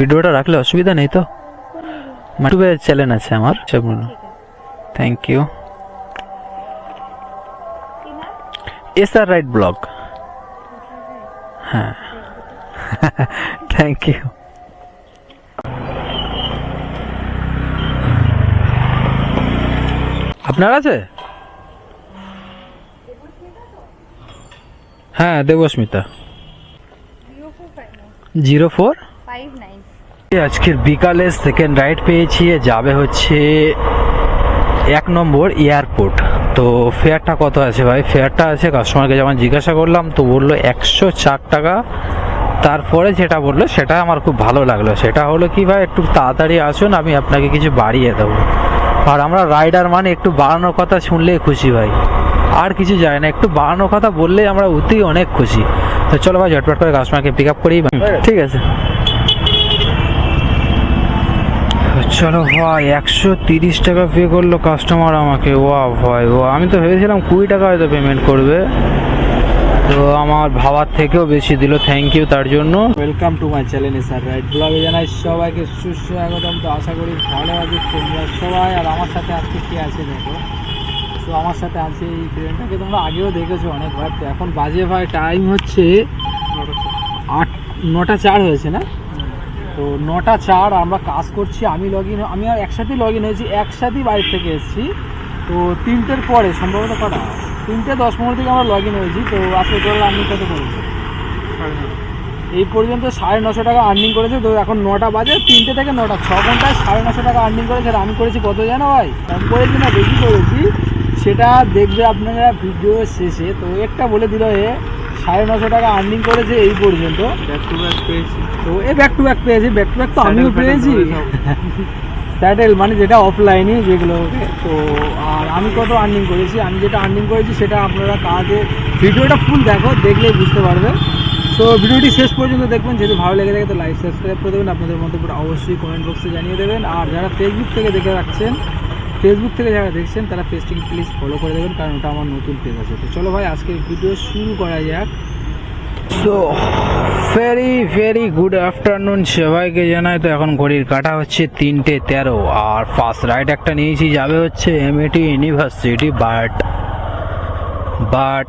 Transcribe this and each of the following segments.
ভিডিওটা রাখলে অসুবিধা নেই তো? ইউটিউবে চ্যানেল আছে আমার সেগুলো thank you S R right blog হ্যাঁ। থ্যাংক ইউ আপনার আছে? হ্যাঁ Debasmita. Zero four five nine আজকের বিকালে সেকেন্ড রাইড পেয়েছি যাবে হচ্ছে এক নম্বর এয়ারপোর্ট তো ফেয়ারটা কত আছে ভাই? ফেয়ারটা আছে কাস্টমারকে যখন জিজ্ঞাসা করলাম, তো বলল একশো চার টাকা। তারপরে যেটা বলল, সেটা আমার খুব ভালো লাগল। সেটা হলো কি ভাই, একটু তাড়াতাড়ি আসুন, আমি আপনাকে কিছু বাড়িয়ে দেবো। আর আমরা রাইডার মানে একটু বাড়ানোর কথা শুনলেই খুশি ভাই। আর কিছু যায় না, একটু বাড়ানোর কথা বললেই আমরা অতি অনেক খুশি। তো চলো ভাই, ঝটপট করে কাস্টমারকে পিক আপ করি। ঠিক আছে। চলো ভাই, একশো তিরিশ টাকা পে করল কাস্টমার আমাকে। ওয়া ভাই ও আমি তো ভেবেছিলাম কুড়ি টাকা হয়তো পেমেন্ট করবে। তো আমার ভাবার থেকেও বেশি দিল থ্যাংক ইউ তার জন্য। Welcome to my channel sir right ব্লগে জানাই সবাইকে সুস্বাগতম। তো আশা করি ভালো আছে তোমরা সবাই। আর আমার সাথে আজকে কি আছে দেখো? তো আমার সাথে আছে এই ট্রেনটাকে তোমরা আগেও দেখেছ অনেকবার তো এখন বাজে ভাই টাইম হচ্ছে আট, নটা চার হয়েছে না? তো নটা চার আমরা কাজ করছি আমি লগ ইন আমি আর একসাথেই লগ ইন হয়েছি একসাথেই বাইরে থেকে এসেছি। তো তিনটের পরে সম্ভবত কটা? তিনটে দশ পনেরো থেকে আমরা লগ ইন হয়েছি তো আজকে করলে আপনি কত করেছি এই পর্যন্ত সাড়ে নশো টাকা আর্নিং করেছে তো এখন নটা বাজে তিনটে থেকে নটা। ছ ঘন্টায় সাড়ে নশো টাকা আর্নিং করেছে আমি করেছি কত জানো ভাই? কম করেছি না বেশি করেছি? সেটা দেখবে আপনারা ভিডিও শেষে তো একটা বলে দিল এ সাড়ে নশো টাকা আর্নিং করেছে এই পর্যন্ত। ব্যাক টু ব্যাক পেয়েছি। তো এ ব্যাক টু ব্যাক পেয়েছি ব্যাক টু ব্যাক তো আমিও পেয়েছি। স্যাটেল মানে যেটা অফলাইনে যেগুলো তো আর আমি কত আর্নিং করেছি? আমি যেটা আর্নিং করেছি সেটা আপনারা কাজে ভিডিওটা ফুল দেখো দেখলেই বুঝতে পারবেন। তো ভিডিওটি শেষ পর্যন্ত দেখবেন যদি ভালো লেগে থাকে তো লাইক সাবস্ক্রাইব করে দেবেন। আপনাদের মন্তব্যটা অবশ্যই কমেন্ট বক্সে জানিয়ে দেবেন। আর যারা ফেসবুক থেকে দেখে রাখছেন ফেসবুক থেকে যারা দেখছেন, তারা পেজটিকে প্লিজ ফলো করে দেবেন, কারণ ওটা আমার নতুন পেজ আছে। তো চলো ভাই, আজকের ভিডিও শুরু করা যাক। So very very good afternoon সবাইকে জানাই। তো এখন ঘড়ির কাটা হচ্ছে তিনটে তেরো, আর ফার্স্ট রাইড একটা নিয়েছি, যাবে হচ্ছে এমএটি ইউনিভার্সিটি বাট বাট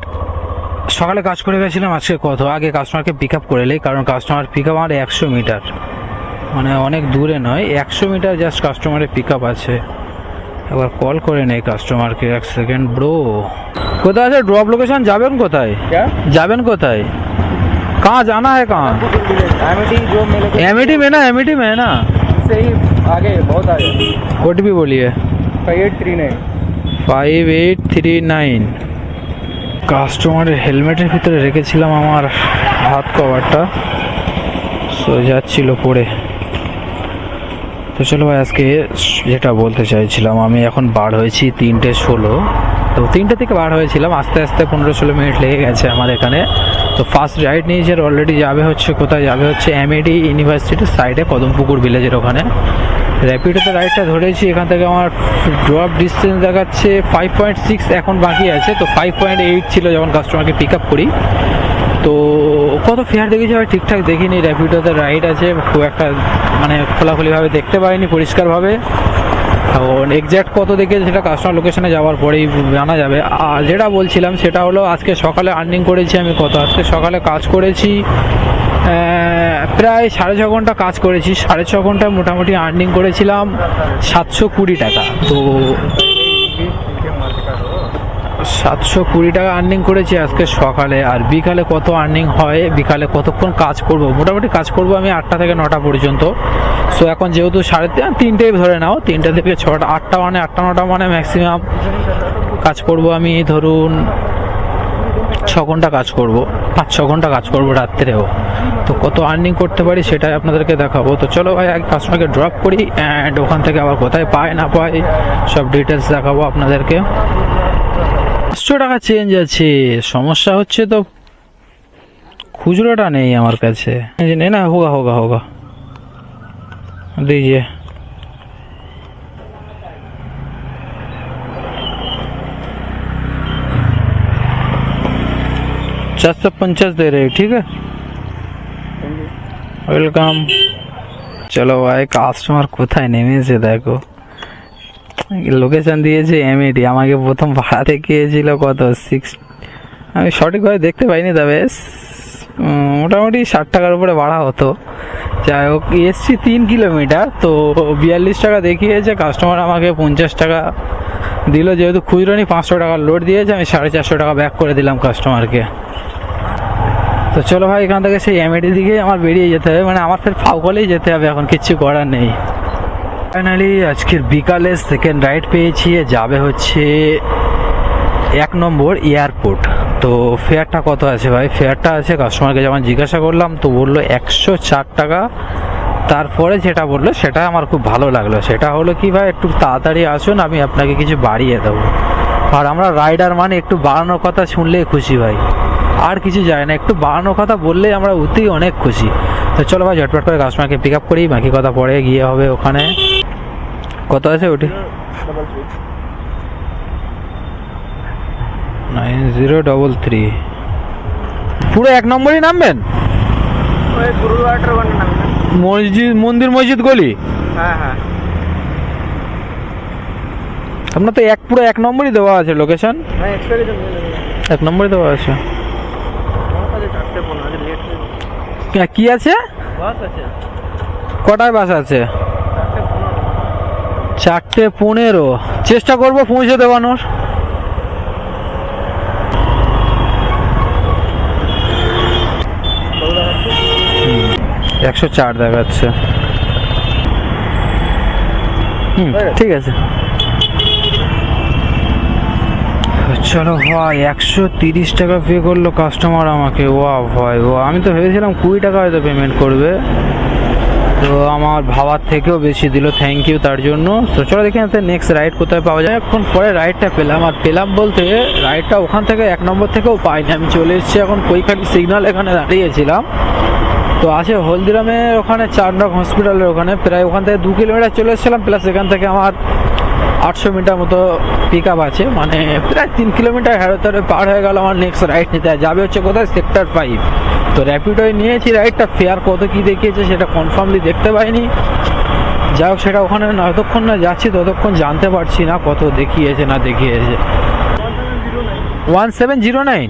সকালে কাজ করে গেছিলাম, আজকে কত? আগে কাস্টমারকে পিক আপ করে কারণ কাস্টমার পিক আপ আমার একশো মিটার। মানে অনেক দূরে নয়, একশো মিটার জাস্ট কাস্টমারের পিক আপ আছে। একবার কল করে নেই কাস্টমারকে এক সেকেন্ড ব্রো কোথায় আছে? ড্রপ লোকেশন যাবেন কোথায়? যাবেন কোথায়? कहाँ জানা है कहाँ एमिटी में ना एमिटी में है ना? से ही আগে ওটিপি বলিয়ে कोड भी बोलिए। Five five eight three nine কাস্টমারের হেলমেটের ভিতরে রেখেছিলাম আমার হাত কভারটা সো যাচ্ছিল পড়ে। তো চলো ভাই, আজকে যেটা বলতে চাইছিলাম, আমি এখন বার হয়েছি তিনটে ষোলো। তো তিনটে থেকে বার হয়েছিলাম, আস্তে আস্তে পনেরো ষোলো মিনিট লেগে গেছে আমার এখানে। তো ফার্স্ট রাইড নিয়েছি আর অলরেডি যাবে হচ্ছে কোথায়? যাবে হচ্ছে এমএডি ইউনিভার্সিটির সাইডে কদমপুকুর ভিলেজের ওখানে। র্যাপিডোতে রাইডটা ধরেছি, এখান থেকে আমার ড্রপ ডিস্টেন্স দেখাচ্ছে ফাইভ পয়েন্ট সিক্স এখন বাকি আছে। তো ফাইভ পয়েন্ট এইট ছিল যখন কাস্টমারকে পিক আপ করি। তো কত ফেয়ার দেখেছি ভাই ঠিকঠাক দেখিনি র্যাপিডোতে রাইড আছে, খুব একটা মানে খোলাখুলিভাবে দেখতে পাইনি পরিষ্কারভাবে। এক্স্যাক্ট কত দেখেছে সেটা কাস্টমার লোকেশনে যাওয়ার পরেই জানা যাবে। আর যেটা বলছিলাম সেটা হলো, আজকে সকালে আর্নিং করেছি আমি কত? আজকে সকালে কাজ করেছি প্রায় সাড়ে ছ ঘণ্টা কাজ করেছি। সাড়ে ছ ঘন্টায় মোটামুটি আর্নিং করেছিলাম সাতশো কুড়ি টাকা। তো সাতশো কুড়ি টাকা আর্নিং করেছি আজকে সকালে। আর বিকালে কত আর্নিং হয়, বিকালে কতক্ষণ কাজ করব? মোটামুটি কাজ করব আমি আটটা থেকে নটা পর্যন্ত। সো এখন যেহেতু সাড়ে তিন- তিনটে ধরে নাও, তিনটে থেকে ছটা, আটটা মানে আটটা, নটা মানে ম্যাক্সিমাম কাজ করব আমি, ধরুন ছ ঘণ্টা কাজ করব, পাঁচ, ছ ঘণ্টা কাজ করব রাত্রেও। তো কত আর্নিং করতে পারি সেটাই আপনাদেরকে দেখাবো। তো চলো ভাই, এক কাস্টমারকে ড্রপ করি অ্যান্ড ওখান থেকে আবার কোথায় পায়, না পায়, সব ডিটেলস দেখাবো আপনাদেরকে। পাঁচশো টাকা চেঞ্জ আছে সমস্যা হচ্ছে তো খুচরোটা নেই আমার কাছে এই যে নে না হোগা হোগা হোগা दीजिए चार सौ पंचास दे रहे हैं, ठीक है वेलकम চলো ভাই কাস্টমার কোথায় নেমেছে দেখো লোকেশন দিয়েছে এমএডি আমাকে প্রথম ভাড়াতে গিয়েছিল কত? সিক্স আমি সঠিকভাবে দেখতে পাইনি তবে মোটামুটি ষাট টাকার উপরে ভাড়া হতো। যাই হোক, এসছি তিন কিলোমিটার, তো বিয়াল্লিশ টাকা দেখিয়েছে কাস্টমার আমাকে পঞ্চাশ টাকা দিল, যেহেতু খুচরো নি পাঁচশো টাকা লোড দিয়েছে, আমি সাড়ে চারশো টাকা ব্যাক করে দিলাম কাস্টমারকে তো চলো ভাই, এখান থেকে সেই এমএডি দিকে আমার বেরিয়ে যেতে হবে মানে আমার ফের ফাউকলেই যেতে হবে, এখন কিচ্ছু করার নেই। ফাইনালি আজকের বিকালে সেকেন্ড রাইড পেয়েছি যাবে হচ্ছে এক নম্বর এয়ারপোর্ট তো ফেয়ারটা কত আছে ভাই? ফেয়ারটা আছে কাস্টমারকে যখন জিজ্ঞাসা করলাম, তো বলল একশো চার টাকা। তারপরে যেটা বলল, সেটা আমার খুব ভালো লাগল। সেটা হলো কি ভাই, একটু তাড়াতাড়ি আসুন, আমি আপনাকে কিছু বাড়িয়ে দেবো। আর আমরা রাইডার মানে একটু বাড়ানোর কথা শুনলেই খুশি ভাই। আর কিছু যায় না। একটু বাড়ানোর কথা বললে আমরা অতি অনেক খুশি। তো চলো ভাই ঝটপট করে কাস্টমারকে পিক আপ করি বাকি কথা পরে গিয়ে হবে ওখানে। কত আছে ওটি? নাইন জিরো ডবল থ্রি পুরো এক নম্বরই নামবেন? মসজিদ মন্দির মসজিদ গলি? হ্যাঁ হ্যাঁ আপনার তো এক পুরো এক নম্বরই দেওয়া আছে লোকেশন হ্যাঁ, এক নম্বরই দেওয়া আছে। কি আছে? আছে। কটায় বাস আছে? চারটে পনেরো। চেষ্টা করব পৌঁছে দেওয়ানোর একশো চার দেখাচ্ছে। হুম ঠিক আছে। চলো ভাই, একশো তিরিশ টাকা পে করল কাস্টমার আমাকে। ওয়া ভাই ও আমি তো ভেবেছিলাম কুড়ি টাকা হয়তো পেমেন্ট করবে। তো আমার ভাবার থেকেও বেশি দিল থ্যাংক ইউ তার জন্য। তো চলো দেখি নেক্সট রাইড কোথায় পাওয়া যায়। এখন পরে রাইডটা পেলাম। আর পেলাম বলতে রাইডটা ওখান থেকে এক নম্বর থেকেও পাইনি। আমি চলে এসেছি এখন কৈখালি সিগন্যাল এখানে দাঁড়িয়েছিলাম। তো আছে হলদিরামের ওখানে চারনক হসপিটালের ওখানে। প্রায় ওখান থেকে দু কিলোমিটার চলে এসেছিলাম। প্লাস এখান থেকে আমার আটশো মিটার মতো পিক আপ আছে। মানে প্রায় তিন কিলোমিটার হেরোতরে পার হয়ে গেল আমার নেক্সট রাইড নিতে। যাবে হচ্ছে কোথায়? সেক্টর ফাইভ তো র্যাপিডোয় নিয়েছি রাইডটা ফেয়ার কত কি দেখিয়েছে সেটা কনফার্মলি দেখতে পাইনি। যাই হোক সেটা ওখানে যতক্ষণ না যাচ্ছি ততক্ষণ জানতে পারছি না কত দেখিয়েছে না দেখিয়েছে। One seven zero nine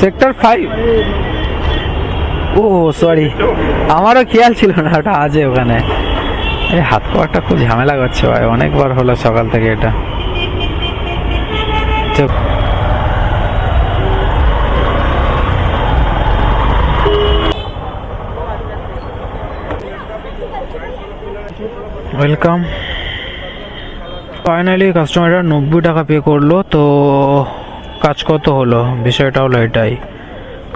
sector five ও সরি আমারও খেয়াল ছিল না ওটা আছে ওখানে। এই হাত পাওয়াটা খুব ঝামেলা করছে ভাই, অনেকবার হলো সকাল থেকে এটা। ওয়েলকাম ফাইনালি কাস্টমারটা নব্বই টাকা পে করল, তো কাজ কত হলো? বিষয়টা হলো এটাই।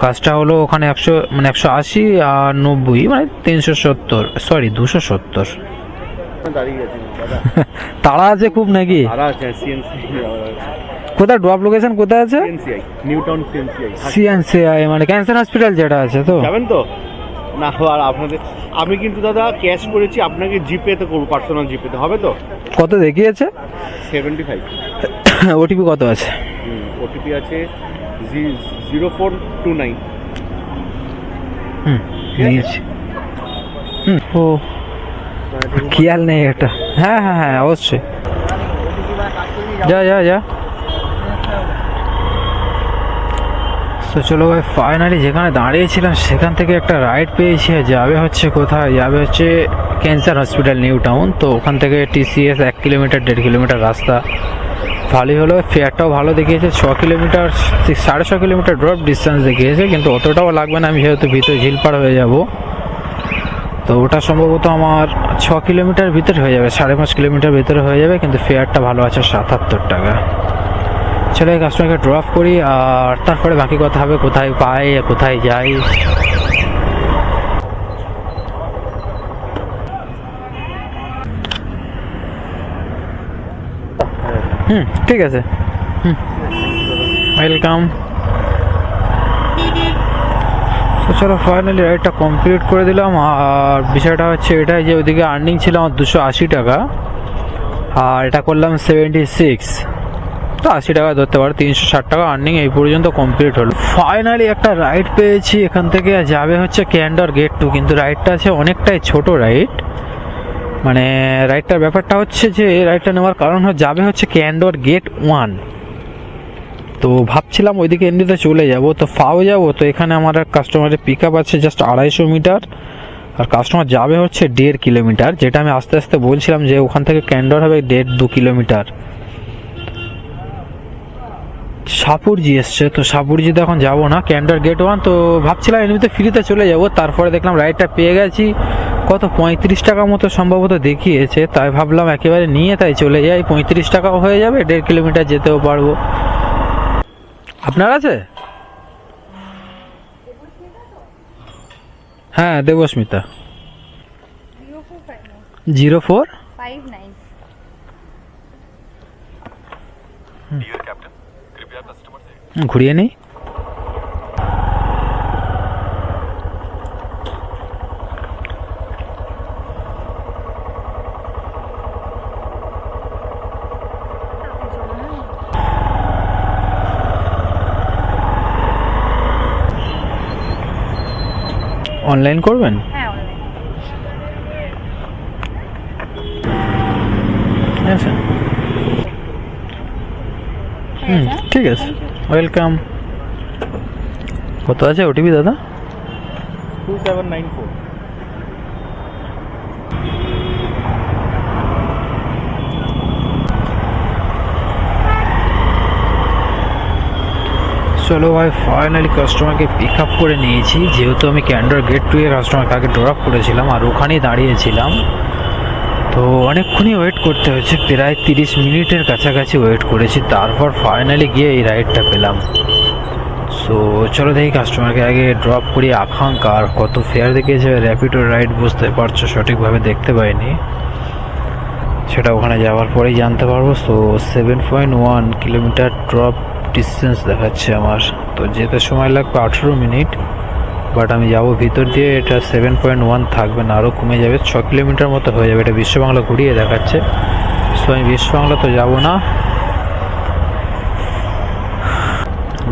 কাজটা হলো ওখানে একশো মানে একশো আশি আর নব্বই মানে তিনশো সত্তর সরি দুশো সত্তর। দাঁড়িয়ে গেছি। দাদা তারা আছে খুব নাকি? তারা আছে সিএনসি কোথায়? ড্রপ লোকেশন কোথায় আছে? CNCI New Town CNCI CNCI মানে ক্যান্সার হসপিটাল যেটা আছে তো? যাবেন তো? না আর আপনাদের আমি কিন্তু দাদা ক্যাশ করেছি আপনাকে জিপেতে করব পার্সোনাল জিপেতে হবে তো? কত দেখিয়েছে? সেভেন্টি ফাইভ ওটিপি কত আছে? ওটিপি আছে জিরো ফোর টু নাইন হুম হুম ও খেয়াল নেই এটা। হ্যাঁ হ্যাঁ হ্যাঁ অবশ্যই। যা যা যা। তো চলো ভাই ফাইনালি যেখানে দাঁড়িয়েছিলাম, সেখান থেকে একটা রাইড পেয়েছি। যাবে হচ্ছে কোথায়? যাবে হচ্ছে ক্যান্সার হসপিটাল নিউ টাউন তো ওখান থেকে টিসিএস এক কিলোমিটার দেড় কিলোমিটার রাস্তা। ভালোই হলো ফেয়ারটাও ভালো দেখিয়েছে। ছ কিলোমিটার সাড়ে ছ কিলোমিটার ড্রপ ডিস্টেন্স দেখিয়েছে, কিন্তু অতটাও লাগবে না। আমি যেহেতু ভিতরে ঝিলপাড় হয়ে যাব। তো ওটা সম্ভবত আমার ছ কিলোমিটার ভিতরে হয়ে যাবে, সাড়ে পাঁচ কিলোমিটার ভিতরে হয়ে যাবে, কিন্তু ফেয়ারটা ভালো আছে সাতাত্তর টাকা। এই কাস্টমারকে ড্রপ করি, আর তারপরে বাকি কথা হবে, কোথায় পাই কোথায় যাই হুম, ঠিক আছে। হুম। ওয়েলকাম তো চলো ফাইনালি রাইডটা কমপ্লিট করে দিলাম। আর বিষয়টা হচ্ছে এটাই যে ওইদিকে আর্নিং ছিল আমার দুশো আশি টাকা। আর এটা করলাম সেভেন্টি সিক্স তো আশি টাকা ধরতে পারো, তিনশো ষাট টাকা আর্নিং এই পর্যন্ত কমপ্লিট হলো। ফাইনালি একটা রাইড পেয়েছি এখান থেকে যাবে হচ্ছে ক্যান্ডার গেট টু কিন্তু রাইডটা আছে অনেকটাই ছোট রাইড মানে রাইডটার ব্যাপারটা হচ্ছে যে রাইডটা নেওয়ার কারণ যাবে হচ্ছে ক্যান্ডর গেট ওয়ান তো ভাবছিলাম ওইদিকে এমনিতে চলে যাব, তো ফাও যাব, তো এখানে আমার এক কাস্টমারের পিক আপ আছে জাস্ট আড়াইশো মিটার, আর কাস্টমার যাবে হচ্ছে দেড় কিলোমিটার, যেটা আমি আস্তে আস্তে বলছিলাম যে ওখান থেকে ক্যান্ডর হবে দেড় দু কিলোমিটার। সাপুরজি এসছে, তো সাপুরজিতে এখন যাব না ক্যান্ডার গেট ওয়ান তো ভাবছিলাম এমনিতে ফ্রিতে চলে যাব, তারপরে দেখলাম রাইডটা পেয়ে গেছি, কত পঁয়ত্রিশ টাকা মতো সম্ভবত দেখিয়েছে, তাই ভাবলাম একেবারে নিয়ে তাই চলে যাই, পঁয়ত্রিশ টাকাও হয়ে যাবে, দেড় কিলোমিটার যেতেও পারব। আপনার আছে? হ্যাঁ Debasmita. Zero four? Five nine ঘুরিয়ে নেই? অনলাইন করবেন? হ্যাঁ অনলাইন আচ্ছা। হুম ঠিক আছে। ওয়েলকাম কত আছে ওটিপি দাদা? টু সেভেন নাইন ফোর চলো ভাই ফাইনালি কাস্টমারকে পিক আপ করে নিয়েছি। যেহেতু আমি ক্যান্ডার গেট টু এ কাস্টমারকে আগে ড্রপ করেছিলাম আর ওখানেই দাঁড়িয়েছিলাম। তো অনেকক্ষণই ওয়েট করতে হয়েছে, প্রায় তিরিশ মিনিটের কাছাকাছি ওয়েট করেছি। তারপর ফাইনালি গিয়ে এই রাইডটা পেলাম। সো চলো দেখি কাস্টমারকে আগে ড্রপ করি। আকাঙ্ক্ষা আর কত ফেয়ার দেখিয়েছে র্যাপিডো রাইড বুঝতে পারছ, সঠিকভাবে দেখতে পাইনি। সেটা ওখানে যাওয়ার পরেই জানতে পারব। So seven point one kilometre drop distance দেখাচ্ছে আমার। তো যেতে সময় লাগবে আঠেরো মিনিট বাট আমি যাব ভিতর দিয়ে, এটা সেভেন পয়েন্ট ওয়ান থাকবে না আরও কমে যাবে, ছ কিলোমিটার মতো হয়ে যাবে, এটা বিশ্ব বাংলা ঘুরিয়ে দেখাচ্ছে। সো আমি বিশ্ব বাংলা তো যাব না।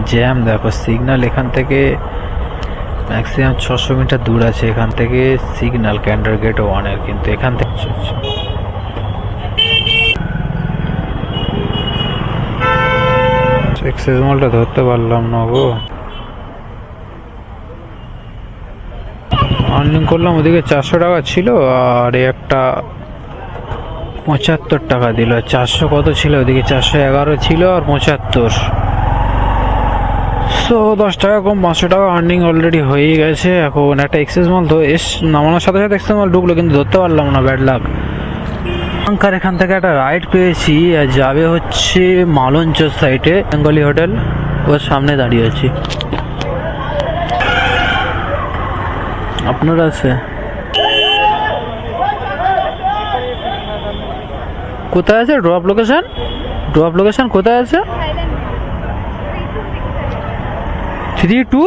জ্যাম দেখো সিগনাল এখান থেকে ম্যাক্সিমাম ছশো মিটার দূর আছে, এখান থেকে সিগনাল ক্যান্ডার গেট ওয়ানের কিন্তু এখান থেকে এক্সেস মলটা ধরতে পারলাম না গো। আর্নিং করলাম ওদিকে চারশো টাকা ছিল আর একটা পঁচাত্তর টাকা দিল। চারশো কত ছিল? ওদিকে চারশো এগারো ছিল আর পঁচাত্তর। সো দশ টাকা কম, পাঁচশো টাকা আর্নিং অলরেডি হয়ে গেছে। এখন একটা এক্সেস মল তো এস নামানোর সাথে সাথে এক্সেস মল ঢুকলো, কিন্তু ধরতে পারলাম না ব্যাড লাক আঙ্কার এখান থেকে একটা রাইড পেয়েছি, আর যাবে হচ্ছে মালঞ্চ সাইডে বেঙ্গলি হোটেল। ওর সামনে দাঁড়িয়ে আছি। আপনার আছে? কোথায় আছে? ড্রপ লোকেশন ড্রপ লোকেশন কোথায় আছে? থ্রি টু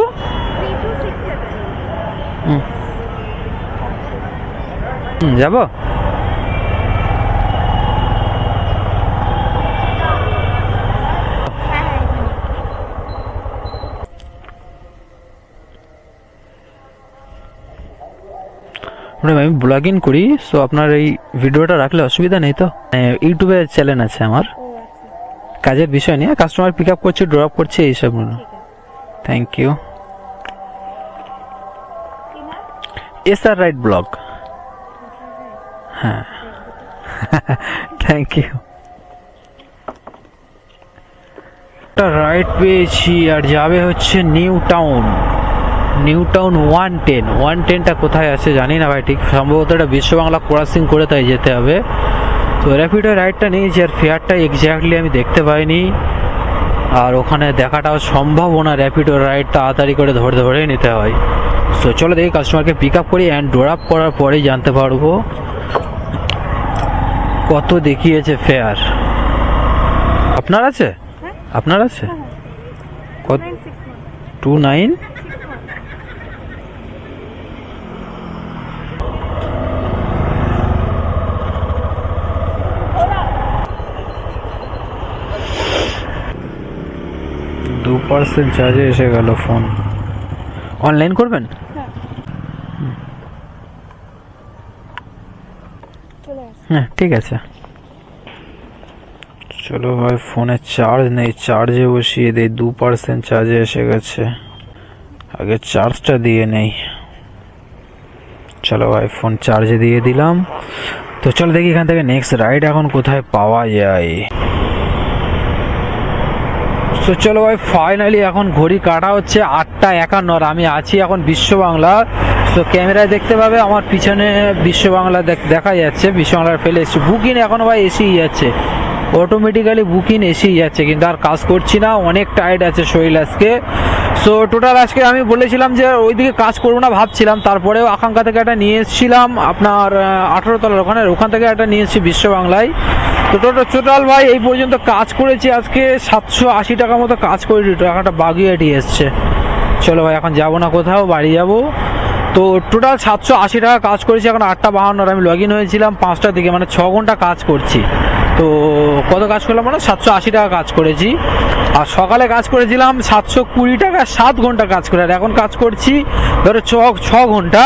যাব? আমি ব্লগ ইন করি সো আপনার এই ভিডিওটা রাখলে অসুবিধা নেই তো? ইউটিউবে চ্যানেল আছে আমার। আচ্ছা। কাজের বিষয় নিয়ে। কাস্টমার পিক আপ করছে ড্রপ করছে এইসব thank you S R right blog. হ্যাঁ। থ্যাংক ইউ রাইড পেয়েছি আর যাবে হচ্ছে New Town New Town one ten. One টেনটা কোথায় আছে জানি না ভাই ঠিক সম্ভবত এটা বিশ্ব বাংলা ক্রসিং করে তাই যেতে হবে। তো র্যাপিডো রাইডটা নিয়েছি আর ফেয়ারটা এক্স্যাক্টলি আমি দেখতে পাইনি। আর ওখানে দেখাটাও সম্ভব না র্যাপিডো রাইড তাড়াতাড়ি করে ধরে ধরে নিতে হয়। সো চলো দেখি কাস্টমারকে পিক আপ করি অ্যান্ড ড্রপ আপ করার পরেই জানতে পারব কত দেখিয়েছে ফেয়ার আপনার আছে? হ্যাঁ। আপনার আছে? টু নাইন পার্সেন্ট চার্জে এসে গেল ফোন অনলাইন করবেন? হ্যাঁ ঠিক আছে। চলো ভাই ফোনে চার্জ নেই চার্জে বসিয়ে দিই, দু পার্সেন্ট চার্জে এসে গেছে। আগে চার্জটা দিয়ে নেই। চলো ভাই ফোন চার্জে দিয়ে দিলাম। তো চলো দেখি এখান থেকে নেক্সট রাইড এখন কোথায় পাওয়া যায়। তো চলো ভাই ফাইনালি এখন ঘড়ি কাটা হচ্ছে আটটা একান্ন আর আমি আছি এখন বিশ্ব বাংলা তো ক্যামেরায় দেখতে পাবে আমার পিছনে বিশ্ব বাংলা দেখ- যাচ্ছে বিশ্ব বাংলার ফেলে এসছে। বুকিং এখনও ভাই এসেই যাচ্ছে। অটোমেটিক্যালি বুকিং এসেই যাচ্ছে, কিন্তু আর কাজ করছি না, অনেক টায়ার্ড আছে শরীর আজকে। সো টোটাল আজকে আমি বলেছিলাম যে ওইদিকে কাজ করব না ভাবছিলাম, তারপরেও আকাঙ্ক্ষা থেকে একটা নিয়ে এসেছিলাম আপনার আঠারো তলার ওখানে ওখান থেকে একটা নিয়ে এসেছি বিশ্ব বাংলায় তো টোটাল ভাই, এই পর্যন্ত কাজ করেছি আজকে। সাতশো আশি টাকা মতো কাজ করেছি, টাকাটা বাগিয়াটি এসছে। চলো ভাই, এখন যাব না কোথাও, বাড়ি যাব। তো টোটাল সাতশো আশি টাকা কাজ করেছি, এখন আটটা বাহান্নর আমি লগ ইন হয়েছিলাম, পাঁচটার দিকে মানে ছ ঘণ্টা কাজ করছি। তো কত কাজ করলাম মানে সাতশো আশি টাকা কাজ করেছি। আর সকালে কাজ করেছিলাম সাতশো কুড়ি টাকা, সাত ঘণ্টা কাজ করে। আর এখন কাজ করছি, ধরো ছ ঘণ্টা।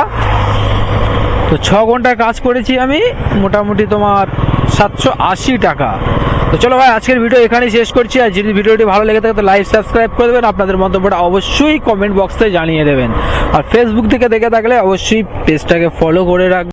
তো ছ ঘণ্টা কাজ করেছি আমি, মোটামুটি তোমার সাতশো আশি টাকা। তো চলো ভাই, আজকের ভিডিও এখানেই শেষ করছি। আর যদি ভিডিওটি ভালো লেগে থাকে তো লাইক সাবস্ক্রাইব করে দেবেন। আপনাদের মন্তব্যটা অবশ্যই কমেন্ট বক্সে জানিয়ে দেবেন। আর ফেসবুক থেকে দেখে থাকলে অবশ্যই পেজটাকে ফলো করে রাখবেন।